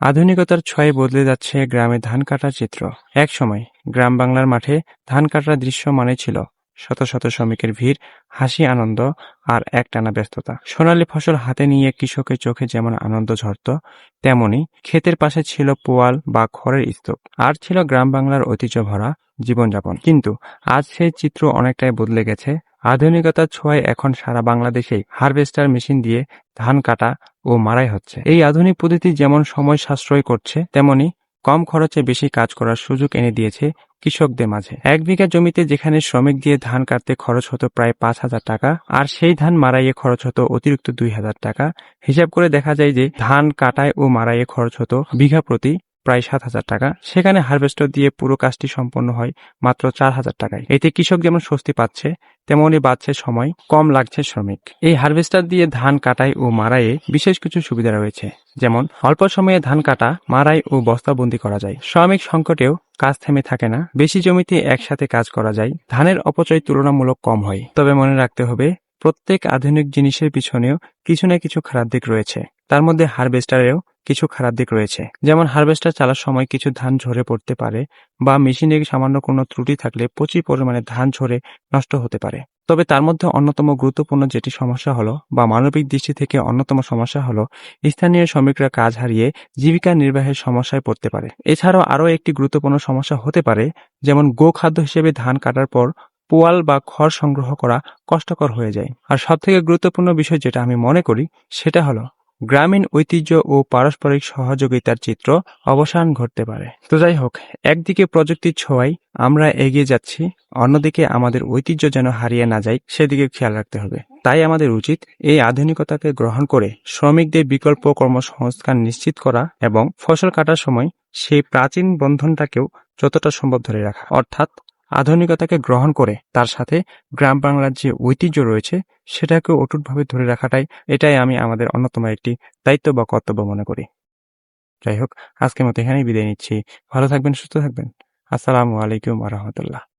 আধুনিকতার ছোঁয়ায় বদলে যাচ্ছে গ্রামে ধান কাটার চিত্র। এক সময় গ্রাম বাংলার মাঠে ধান কাটার দৃশ্য মানে ছিল। শত শত শ্রমিকের ভিড়, হাসি, আনন্দ আর একটানা ব্যস্ততা। সোনালী ফসল হাতে নিয়ে কৃষকের চোখে যেমন আনন্দ ঝরত, তেমনি ক্ষেতের পাশে ছিল পোয়াল বা খড়ের স্তূপ। আর ছিল গ্রাম বাংলার ঐতিহ্য ভরা জীবনযাপন। কিন্তু আজ সেই চিত্র অনেকটাই বদলে গেছে আধুনিকতার ছোঁয়ায় এখন সারা বাংলাদেশেই হারভেস্টার মেশিন দিয়ে ধান কাটা ও মারাই হচ্ছে। এই আধুনিক পদ্ধতি যেমন সময় সাশ্রয় করছে, তেমনি কম খরচে বেশি কাজ করার সুযোগ এনে দিয়েছে কৃষকদের মাঝে। এক বিঘা জমিতে যেখানে শ্রমিক দিয়ে ধান কাটতে খরচ হতো প্রায় পাঁচ হাজার টাকা, আর সেই ধান মারাইয়ে খরচ হতো অতিরিক্ত দুই হাজার টাকা। হিসাব করে দেখা যায় যে ধান কাটায় ও মারাইয়ে খরচ হতো বিঘা প্রতি প্রায় সাত হাজার টাকা। সেখানে হারভেস্টার দিয়ে পুরো কাজটি সম্পন্ন হয় মাত্র চার হাজার টাকায়। এতে কৃষক যেমন স্বস্তি পাচ্ছে, তেমনই বাড়ছে সময়, কম লাগছে শ্রমিক। এই হারভেস্টার দিয়ে ধান কাটাই ও মারাইয়ে বিশেষ কিছু সুবিধা রয়েছে। যেমন, অল্প সময়ে ধান কাটা মারাই ও বস্তাবন্দি করা যায়। শ্রমিক সংকটেও কাজ থেমে থাকে না। বেশি জমিতে একসাথে কাজ করা যায়। ধানের অপচয় তুলনামূলক কম হয়। তবে মনে রাখতে হবে প্রত্যেক আধুনিক জিনিসের পিছনেও কিছু না কিছু খারাপ দিক রয়েছে। তার মধ্যে হারভেস্টারেও কিছু খারাপ দিক রয়েছে। যেমন হারভেস্টার চালার সময় কিছু ধান ঝরে পড়তে পারে বা মেশিনে সামান্য কোনো ত্রুটি থাকলে প্রচুর পরিমাণে ধান ঝরে নষ্ট হতে পারে। তবে তার মধ্যে অন্যতম গুরুত্বপূর্ণ যেটি সমস্যা হলো বা মানবিক দৃষ্টি থেকে অন্যতম সমস্যা হলো স্থানীয় শ্রমিকরা কাজ হারিয়ে জীবিকা নির্বাহের সমস্যায় পড়তে পারে। এছাড়াও আরও একটি গুরুত্বপূর্ণ সমস্যা হতে পারে, যেমন গোখাদ্য হিসেবে ধান কাটার পর পোয়াল বা খড় সংগ্রহ করা কষ্টকর হয়ে যায়। আর সবথেকে গুরুত্বপূর্ণ বিষয় যেটা আমি মনে করি, সেটা হলো গ্রামীণ ঐতিহ্য ও পারস্পরিক সহযোগিতার চিত্র অবসান ঘটতে পারে। তো যাই হোক, একদিকে প্রযুক্তির ছোঁয়ায় আমরা এগিয়ে যাচ্ছি, অন্যদিকে আমাদের ঐতিহ্য যেন হারিয়ে না যায়, সেদিকে খেয়াল রাখতে হবে। তাই আমাদের উচিত এই আধুনিকতাকে গ্রহণ করে শ্রমিকদের বিকল্প কর্মসংস্থান নিশ্চিত করা এবং ফসল কাটার সময় সেই প্রাচীন বন্ধনটাকেও যতটা সম্ভব ধরে রাখা। অর্থাৎ আধুনিকতাকে গ্রহণ করে তার সাথে গ্রাম বাংলার যে ঐতিহ্য রয়েছে সেটাকে অটুটভাবে ধরে রাখাটাই এটাই আমি আমাদের অন্যতম একটি দায়িত্ব বা কর্তব্য মনে করি। যাই হোক, আজকের মতো এখানেই বিদায় নিচ্ছি। ভালো থাকবেন, সুস্থ থাকবেন। আসসালামু আলাইকুম রহমতুল্লাহ।